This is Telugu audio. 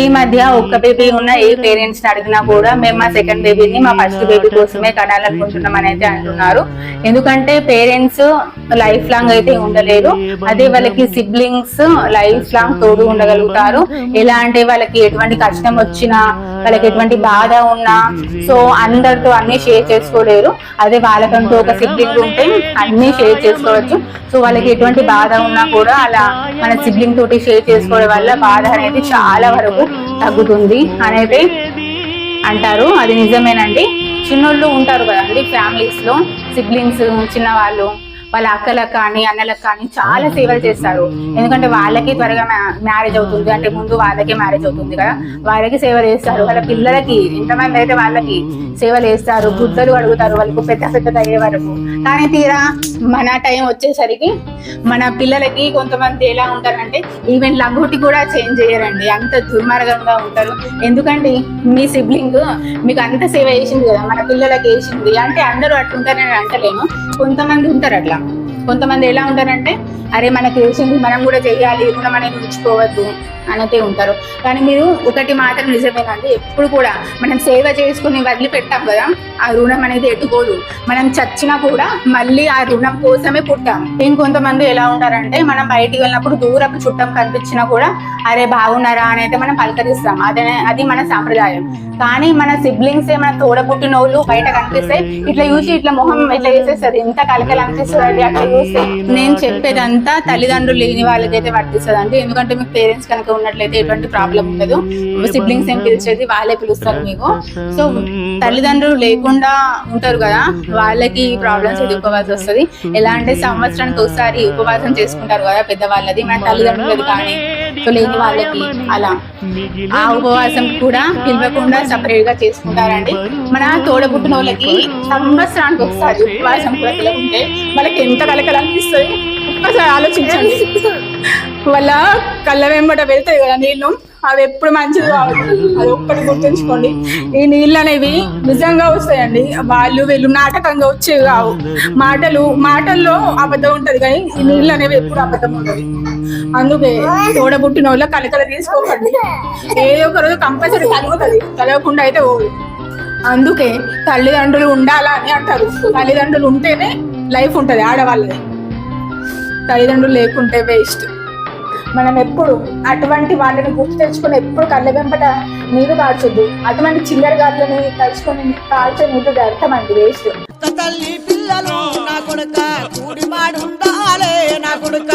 ఈ మధ్య ఒక్క బేబీ ఉన్న ఏ పేరెంట్స్ అడిగినా కూడా మేము మా సెకండ్ బేబీని మా ఫస్ట్ బేబీ కోసమే కనాలనుకుంటున్నాం అని అయితే అంటున్నారు. ఎందుకంటే పేరెంట్స్ లైఫ్ లాంగ్ అయితే ఉండలేరు. అదే వాళ్ళకి సిబ్లింగ్స్ లైఫ్ లాంగ్ తోడు ఉండగలుగుతారు. ఎలా అంటే వాళ్ళకి ఎటువంటి కష్టం వచ్చినా వాళ్ళకి ఎటువంటి బాధ ఉన్నా సో అందరితో అన్ని షేర్ చేసుకోలేరు. అదే వాళ్ళకంటూ ఒక సిబ్లింగ్ ఉంటే అన్ని షేర్ చేసుకోవచ్చు. సో వాళ్ళకి ఎటువంటి బాధ ఉన్నా కూడా అలా మన సిబ్లింగ్ తోటి షేర్ చేసుకోవడం వల్ల బాధ అనేది చాలా వరకు తగ్గుతుంది అనేది అంటారు. అది నిజమేనండి. చిన్నోళ్ళు ఉంటారు కదండి ఫ్యామిలీస్లో సిబ్లింగ్స్ చిన్నవాళ్ళు వాళ్ళ అక్కలకు కానీ అన్నలకు కానీ చాలా సేవలు చేస్తారు. ఎందుకంటే వాళ్ళకి త్వరగా మ్యారేజ్ అవుతుంది. అంటే ముందు వాళ్ళకి మ్యారేజ్ అవుతుంది కదా. వాళ్ళకి సేవలు చేస్తారు. వాళ్ళ పిల్లలకి ఎంతమంది అయితే వాళ్ళకి సేవలు చేస్తారు గుడ్డలు అడుగుతారు. వాళ్ళకు పెద్ద పెద్దది అయ్యే వరకు. కానీ తీరా మన టైం వచ్చేసరికి మన పిల్లలకి కొంతమంది ఎలా ఉంటారంటే ఈవెన్ లంగోటి కూడా చేంజ్ చేయరండి. అంత దుర్మార్గంగా ఉంటారు. ఎందుకంటే మీ సిబ్లింగ్ మీకు అంత సేవ చేసింది కదా మన పిల్లలకి వేసింది అంటే అందరూ అట్లుంటారని అంటలేను కొంతమంది ఉంటారు అట్లా. కొంతమంది ఎలా ఉంటారంటే అరే మనకి తెలిసింది మనం కూడా చేయాలి రుణం అనేది ఉంచుకోవద్దు అనతే ఉంటారు. కానీ మీరు ఒకటి మాత్రం నిజమేనండి ఎప్పుడు కూడా మనం సేవ చేసుకుని వదిలిపెట్టాం కదా ఆ రుణం అనేది ఎట్టుకోదు మనం చచ్చినా కూడా మళ్ళీ ఆ రుణం కోసమే పుట్టాం. ఇంకొంతమంది ఎలా ఉంటారంటే మనం బయటికి వెళ్ళినప్పుడు దూరపు చుట్టం కనిపించినా కూడా అరే బాగున్నారా అని అయితే మనం పలకరిస్తాం. అదే అది మన సాంప్రదాయం. కానీ మన సిబ్లింగ్స్ మన తోడబుట్టిన వాళ్ళు బయట కనిపిస్తే ఇట్లా చూసి ఇట్లా మొహం ఇట్లా చేసేస్తుంది. ఎంత కలకలు అనిపిస్తుంది అట్లా చూస్తే. నేను చెప్పేదంతా తల్లిదండ్రులు లేని వాళ్ళకైతే వర్తిస్తుంది అండి ఎందుకంటే మీకు పేరెంట్స్ కనుక ఉన్నట్లయితే ఎటువంటి ప్రాబ్లం ఉండదు. సిబ్లింగ్స్ ఏం పిలిచేది వాళ్ళే పిలుస్తారు మీకు. సో తల్లిదండ్రులు లేకుండా ఉంటారు కదా వాళ్ళకి ప్రాబ్లమ్స్ ఎదుర్కోవాల్సి వస్తుంది. ఎలా అంటే సంవత్సరానికి ఒకసారి ఉపవాసం చేసుకుంటారు కదా పెద్దవాళ్ళది మన తల్లిదండ్రులది కానీ సో లేని వాళ్ళకి అలా. ఆ ఉపవాసం కూడా పిలవకుండా సపరేట్గా చేసుకుంటారండి. మన తోడబుట్టిన వాళ్ళకి సంవత్సరానికి ఒకసారి వారి సంక్రాంతిలో ఉంటే వాళ్ళకి ఎంత కలకలు అనిపిస్తుంది? ఒకసారి ఆలోచించండి. వాళ్ళ కళ్ళ వెంబట వెళ్తాయి కదా నీళ్ళు. అవి ఎప్పుడు మంచిది కావాలి అది ఒక్కటి గుర్తుంచుకోండి. ఈ నీళ్ళు అనేవి నిజంగా వస్తాయండి. వాళ్ళు వీళ్ళు నాటకంగా వచ్చేవి కావు. మాటలు మాటల్లో అబద్ధం ఉంటది కానీ ఈ నీళ్ళు అనేవి ఎప్పుడు అబద్ధం ఉండదు అందుకే తోడబుట్టిన వాళ్ళ కలకల తీసుకోకండి. ఏదో ఒక రోజు కంపల్సరీ కలుగుతుంది కలగకుండా అయితే పోదు. అందుకే తల్లిదండ్రులు ఉండాలా అని అంటారు. తల్లిదండ్రులు ఉంటేనే లైఫ్ ఉంటది ఆడవాళ్ళది. తల్లిదండ్రులు లేకుంటే వేస్ట్. మనం ఎప్పుడు అటువంటి వాళ్ళని గుర్తు తెచ్చుకొని ఎప్పుడు కళ్ళ వెంబట నీరు కాల్చొద్దు. అటువంటి చిల్లర గాట్లని తలుచుకొని కాల్చే నీరు వ్యర్థం అండి వేస్ట్. తల్లి పిల్లలు నా కొడుక కూడి మాడుండాలే నా కొడుక